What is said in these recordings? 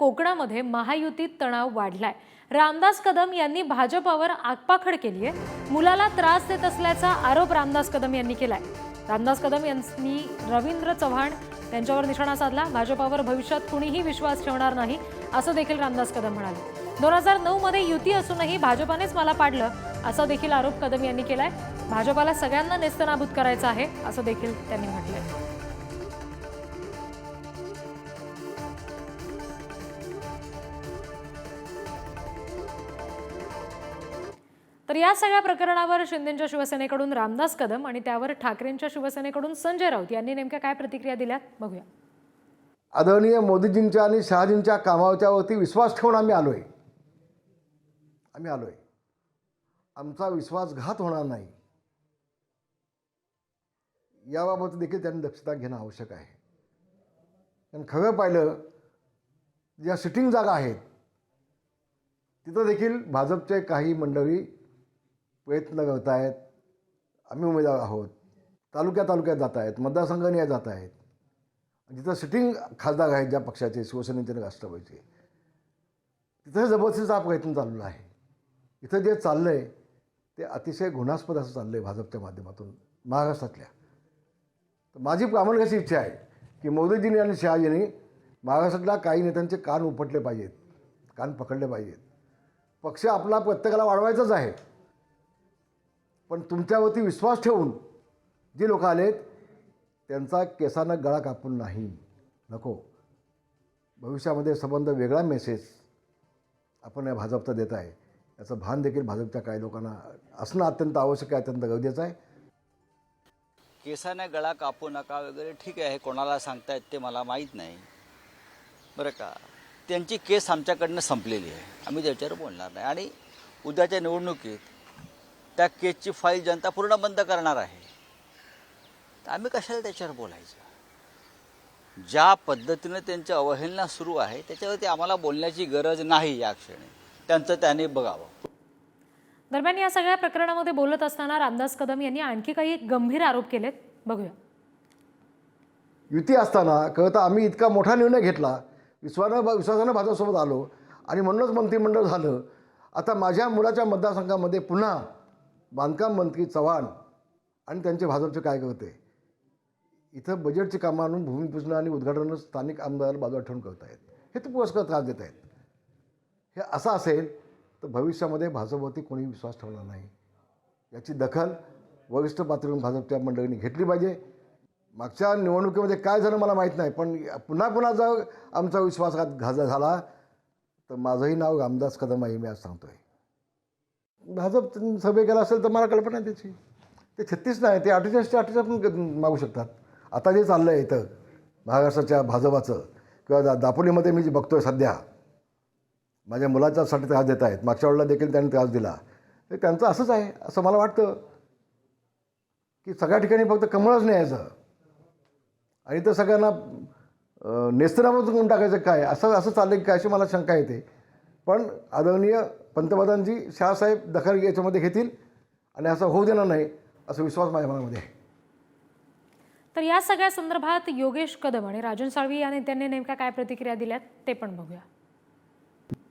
कोकणामध्ये महायुतीत तणाव वाढलाय. रामदास कदम यांनी भाजपावर आगपाखड केली आहे मुलाला त्रास देत असल्याचा आरोप रामदास कदम यांनी केलाय. रामदास कदम यांनी रवींद्र चव्हाण यांच्यावर निशाणा साधला. भाजपावर भविष्यात कुणीही विश्वास ठेवणार नाही असं देखील रामदास कदम म्हणाले. दोन हजार नऊ मध्ये युती असूनही भाजपानेच मला पाडलं असा देखील आरोप कदम यांनी केलाय. भाजपाला सगळ्यांना नेस्तनाबूत करायचं आहे असं देखील त्यांनी म्हटलंय. तर या सगळ्या प्रकरणावर शिंदेच्या शिवसेनेकडून रामदास कदम आणि त्यावर ठाकरेंच्या शिवसेनेकडून संजय राऊत यांनी नेमक्या काय प्रतिक्रिया दिल्यात बघूया. आदरणीय मोदीजींच्या आणि शहाजींच्या कामाच्यावरती विश्वास ठेवून आम्ही आलो आहे आम्ही आलो आहे आमचा विश्वासघात होणार नाही. याबाबत देखील त्यांनी दक्षता घेणं आवश्यक आहे. कारण खरं पाहिलं ज्या सिटिंग जागा आहेत तिथं देखील भाजपचे काही मंडळी प्रयत्न करत आहेत. आम्ही उमेदवार आहोत. तालुक्या तालुक्यात जात आहेत. मतदारसंघाने जात आहेत. जिथं सिटिंग खासदार आहेत ज्या पक्षाचे शिवसेनेचे राष्ट्रपतीचे राष्ट्रवादीचे. तिथं जबरदस्तीचा हा प्रयत्न चाललेला आहे. इथं जे चाललं आहे ते अतिशय घुणास्पद असं चाललं आहे भाजपच्या माध्यमातून महाराष्ट्रातल्या. तर माझी प्रामाणिक अशी इच्छा आहे की मोदीजींनी आणि शहाजींनी महाराष्ट्रातल्या काही नेत्यांचे कान उपटले पाहिजेत कान पकडले पाहिजेत. पक्ष आपला प्रत्येकाला वाढवायचाच आहे. पण तुमच्यावरती विश्वास ठेवून जे लोक आलेत त्यांचा केसानं गळा कापून नाही. नको. भविष्यामध्ये संबंध वेगळा मेसेज आपण या भाजपचा देत आहे. याचं भान देखील भाजपच्या काही लोकांना असणं अत्यंत आवश्यक आहे अत्यंत गरजेचं आहे. केसाने गळा कापू नका वगैरे ठीक आहे कोणाला सांगतायत ते मला माहीत नाही. बरं का? त्यांची केस आमच्याकडनं संपलेली आहे. आम्ही त्याच्यावर बोलणार नाही. आणि उद्याच्या निवडणुकीत त्या केसची फाईल जनता पूर्ण बंद करणार आहे. तर आम्ही कशाला त्याच्यावर बोलायचं? ज्या पद्धतीनं त्यांची अवहेलना सुरू आहे त्याच्यावरती आम्हाला बोलण्याची गरज नाही या क्षणी. त्यांचं त्याने बघावं. दरम्यान या सगळ्या प्रकरणामध्ये बोलत असताना रामदास कदम यांनी आणखी काही गंभीर आरोप केलेत. बघूया. युती असताना कळतं आम्ही इतका मोठा निर्णय घेतला. विश्वानं विश्वासानं भाजपसोबत आलो. आणि म्हणूनच मंत्रिमंडळ झालं. आता माझ्या मुलाच्या मतदारसंघामध्ये पुन्हा बांधकाम मंत्री चव्हाण आणि त्यांचे भाजपचे काय करते इथं बजेटची कामं आणून भूमिपूजन आणि उद्घाटन स्थानिक आमदार बाजूला ठेवून करत आहेत. हे तर पुरस्कार त्रास देत आहेत. हे असं असेल तर भविष्यामध्ये भाजपवरती कोणी विश्वास ठेवणार नाही. याची दखल वरिष्ठ पातळीवरून भाजपच्या मंडळींनी घेतली पाहिजे. मागच्या निवडणुकीमध्ये काय झालं मला माहीत नाही पण पुन्हा पुन्हा जर आमचा विश्वासघात घाजा झाला तर माझंही नाव रामदास कदम आहे मी आज सांगतो आहे भाजप सभे केला असेल तर मला कल्पना आहे त्याची. ते छत्तीस नाही ते अठ्ठेचाळीस ते अठ्ठेचाळीस पण मागू शकतात. आता जे चाललं आहे इथं महाराष्ट्राच्या भाजपाचं किंवा दा दापोलीमध्ये मी जे बघतोय सध्या माझ्या मुलाच्यासाठी त्रास देत आहेत. मागच्या वेळेला देखील त्यांनी त्रास दिला. तर त्यांचं असंच आहे असं मला वाटतं की सगळ्या ठिकाणी फक्त कमळच न्यायचं. आणि तर सगळ्यांना नेस्तनामधून टाकायचं काय? असं असं चाललं की काय अशी मला शंका येते. पण आदरणीय पंतप्रधानजी शहासाहेब दखल याच्यामध्ये घेतील आणि असं होऊ देणार नाही असा विश्वास माझ्या मनामध्ये आहे. तर या सगळ्या संदर्भात योगेश कदम आणि राजन साळवी या नेत्यांनी नेमक्या काय प्रतिक्रिया दिल्यात ते पण बघूया.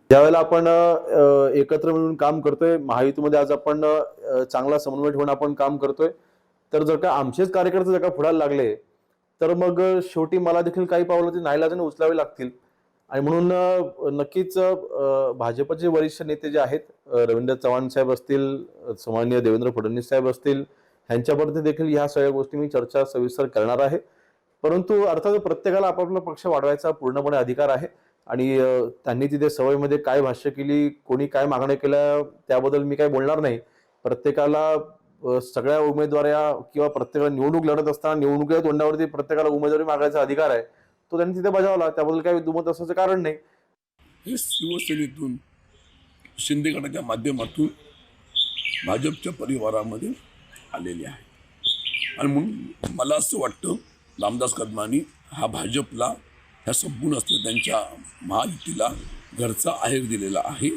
ज्यावेळेला आपण एकत्र मिळून काम करतोय महायुतीमध्ये आज आपण चांगला समन्वय ठेवून आपण काम करतोय तर जर का आमचेच कार्यकर्ते जर का पुढायला लागले तर मग शेवटी मला देखील काही पावलं ते नाईलाजाने उचलावे लागतील. आणि म्हणून नक्कीच भाजपचे वरिष्ठ नेते जे आहेत रवींद्र चव्हाण साहेब असतील अ, सन्माननीय देवेंद्र फडणवीस साहेब असतील ह्यांच्याबद्दल देखील ह्या सगळ्या गोष्टी मी चर्चा सविस्तर करणार आहे. परंतु अर्थात प्रत्येकाला आपापला पक्ष वाढवायचा पूर्णपणे अधिकार आहे. आणि त्यांनी तिथे सवयीमध्ये काय भाष्य केली कोणी काय मागण्या केल्या त्याबद्दल मी काय बोलणार नाही. प्रत्येकाला सगळ्या उमेदवाऱ्या किंवा प्रत्येकाला निवडणूक लढत असताना निवडणुकीच्या तोंडावरती प्रत्येकाला उमेदवारी मागायचा अधिकार आहे. तो त्यांनी तिथे बजावला. त्याबद्दल काही दुमत असण्याचं कारण नाही. हे शिवसेनेतून शिंदे गटाच्या माध्यमातून भाजपच्या परिवारामध्ये आलेले आहे. आणि म्हणून मला असं वाटतं रामदास कदमानी हा भाजपला ह्या संपूर्ण असलेल्या त्यांच्या महायुतीला घरचा आहेर दिलेला आहे.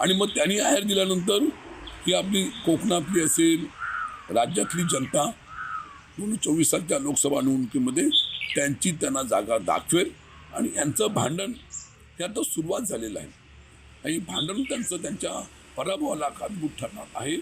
आणि मग त्यांनी आहेर दिल्यानंतर ही आपली कोकणातली असेल राज्यातली जनता म्हणून चोवीसाच्या लोकसभा निवडणुकीमध्ये त्यांची त्यांना जागा दाखवेल आणि यांचं भांडण हे आता सुरुवात झालेलं आहे. आणि भांडण त्यांचं त्यांच्या पराभवाला कारणभूत ठरणार आहे.